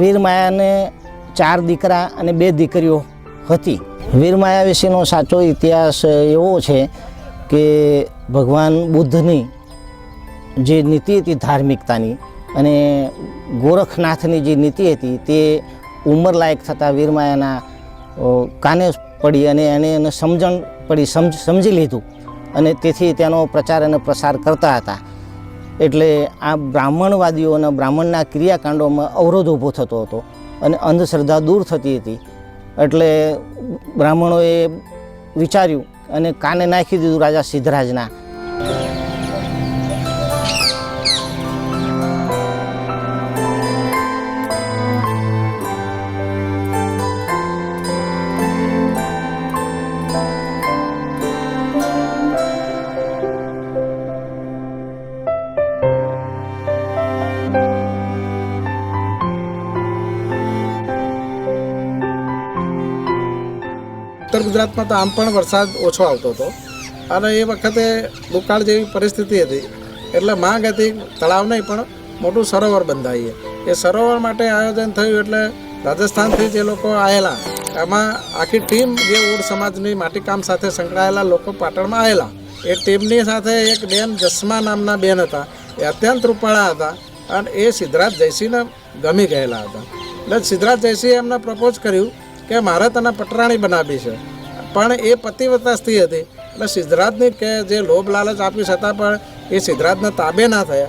વીરમાયાને ચાર દીકરા અને બે દીકરીઓ હતી. વીરમાયા વિશેનો સાચો ઇતિહાસ એવો છે કે ભગવાન બુદ્ધની જે નીતિ હતી ધાર્મિકતાની અને ગોરખનાથની જે નીતિ હતી તે ઉંમરલાયક થતાં વીરમાયાના કાને પડી અને એને એને સમજણ પડી, સમજ, સમજી લીધું. અને તેથી તેનો પ્રચાર અને પ્રસાર કરતા હતા. એટલે આ બ્રાહ્મણવાદીઓના બ્રાહ્મણના ક્રિયાકાંડોમાં અવરોધ ઊભો થતો હતો અને અંધશ્રદ્ધા દૂર થતી હતી. એટલે બ્રાહ્મણોએ વિચાર્યું અને કાને નાખી દીધું રાજા સિદ્ધરાજના ઉત્તર ગુજરાતમાં તો આમ પણ વરસાદ ઓછો આવતો હતો. અને એ વખતે દુકાળ જેવી પરિસ્થિતિ હતી. એટલે માંગ હતી તળાવ નહીં, પણ મોટું સરોવર બંધાઈએ. એ સરોવર માટે આયોજન થયું એટલે રાજસ્થાનથી જે લોકો આવેલા એમાં આખી ટીમ જે ઓડ સમાજની માટીકામ સાથે સંકળાયેલા લોકો પાટણમાં આવેલા એ ટીમની સાથે એક બેન જસ્મા નામના બેન હતા. એ અત્યંત રૂપાળા હતા અને એ સિદ્ધરાજ જયસિંહને ગમી ગયેલા હતા. એટલે સિદ્ધરાજ જયસિંહે એમને પ્રપોઝ કર્યું કે મારે તને પટરાણી બનાવી છે. પણ એ પતિવ્રતા સ્ત્રી હતી. એટલે સિદ્ધરાજની કે જે લોભ લાલચ આપી છતાં પણ એ સિદ્ધરાજને તાબે ના થયા.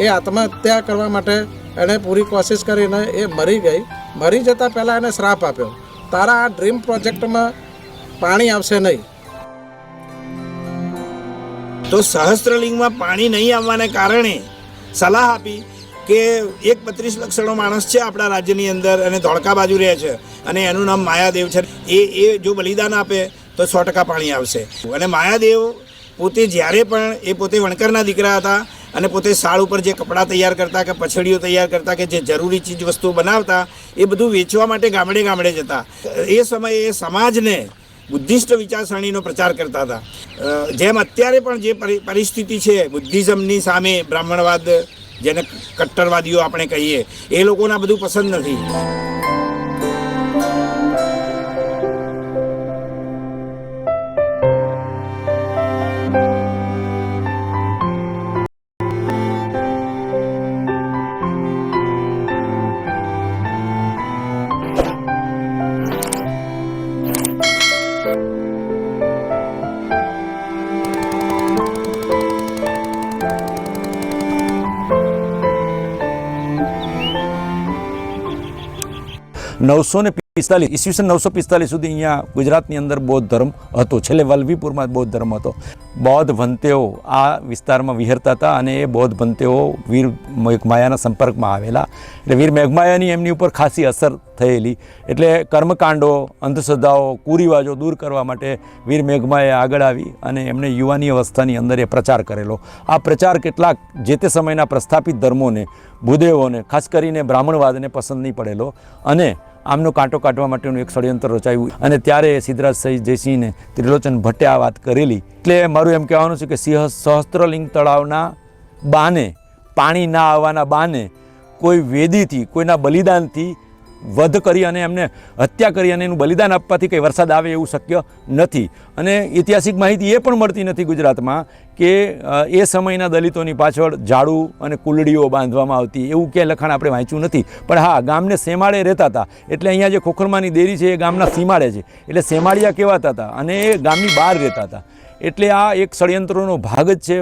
એ આત્મહત્યા કરવા માટે એણે પૂરી કોશિશ કરીને એ મરી ગઈ. મરી જતાં પહેલાં એને શ્રાપ આપ્યો. તારા આ ડ્રીમ પ્રોજેક્ટમાં પાણી આવશે નહીં. તો સહસ્ત્રલિંગમાં પાણી નહીં આવવાને કારણે સલાહ આપી કે એક બત્રીસ લક્ષણો માણસ છે આપણા રાજ્યની અંદર અને ધોળકા બાજુ રહે છે અને એનું નામ માયાદેવ છે. એ એ જો બલિદાન આપે તો સો ટકા પાણી આવશે. અને માયાદેવ પોતે જ્યારે પણ એ પોતે વણકરના દીકરા હતા અને પોતે સાળ ઉપર જે કપડાં તૈયાર કરતા કે પછડીઓ તૈયાર કરતા કે જે જરૂરી ચીજ વસ્તુઓ બનાવતા, એ બધું વેચવા માટે ગામડે ગામડે જતા. એ સમયે એ સમાજને બુદ્ધિસ્ટ વિચારસરણીનો પ્રચાર કરતા હતા. જેમ અત્યારે પણ જે પરી- પરિસ્થિતિ છે, બુદ્ધિઝમની સામે બ્રાહ્મણવાદ જેને કટ્ટરવાદીઓ આપણે કહીએ એ લોકોને બધું પસંદ નથી. નવસો ને પિસ્તાલીસ, ઈસવીસન નવસો પિસ્તાલીસ સુધી અહીંયા ગુજરાતની અંદર બૌદ્ધ ધર્મ હતો. છેલ્લે વલ્લભીપુરમાં બૌદ્ધ ધર્મ હતો. બૌદ્ધ ભંતેઓ આ વિસ્તારમાં વિહરતા હતા અને એ બૌદ્ધ ભંતેઓ વીર મેઘમાયાના સંપર્કમાં આવેલા. એટલે વીર મેઘમાયાની એમની ઉપર ખાસી અસર થયેલી. એટલે કર્મકાંડો, અંધશ્રદ્ધાઓ, કુરિવાજો દૂર કરવા માટે વીર મેઘમાએ આગળ આવી અને એમણે યુવાની અવસ્થાની અંદર એ પ્રચાર કરેલો. આ પ્રચાર કેટલાક જે તે સમયના પ્રસ્થાપિત ધર્મોને ભૂદેવોને ખાસ કરીને બ્રાહ્મણવાદને પસંદ નહીં પડેલો અને આમનો કાંટો કાઢવા માટેનું એક ષડયંત્ર રચાયું. અને ત્યારે સિદ્ધરાજ સહી જયસિંહને ત્રિલોચન ભટ્ટે આ વાત કરેલી. એટલે મારું એમ કહેવાનું છે કે સિંહ સહસ્ત્રલિંગ તળાવના બાને, પાણી ના આવવાના બાને કોઈ વેદીથી, કોઈના બલિદાનથી વધ કરી અને એમને હત્યા કરી અને એનું બલિદાન આપવાથી કંઈ વરસાદ આવે એવું શક્ય નથી. અને ઐતિહાસિક માહિતી એ પણ મળતી નથી ગુજરાતમાં કે એ સમયના દલિતોની પાછળ ઝાડુ અને કુલડીઓ બાંધવામાં આવતી, એવું ક્યાંય લખાણ આપણે વાંચ્યું નથી. પણ હા, ગામને સેમાળે રહેતા હતા. એટલે અહીંયા જે ખોખરમાની દેરી છે એ ગામના સીમાડે છે. એટલે સેમાડિયા કહેવાતા હતા અને એ ગામની બહાર રહેતા હતા. એટલે આ એક ષડયંત્રોનો ભાગ જ છે.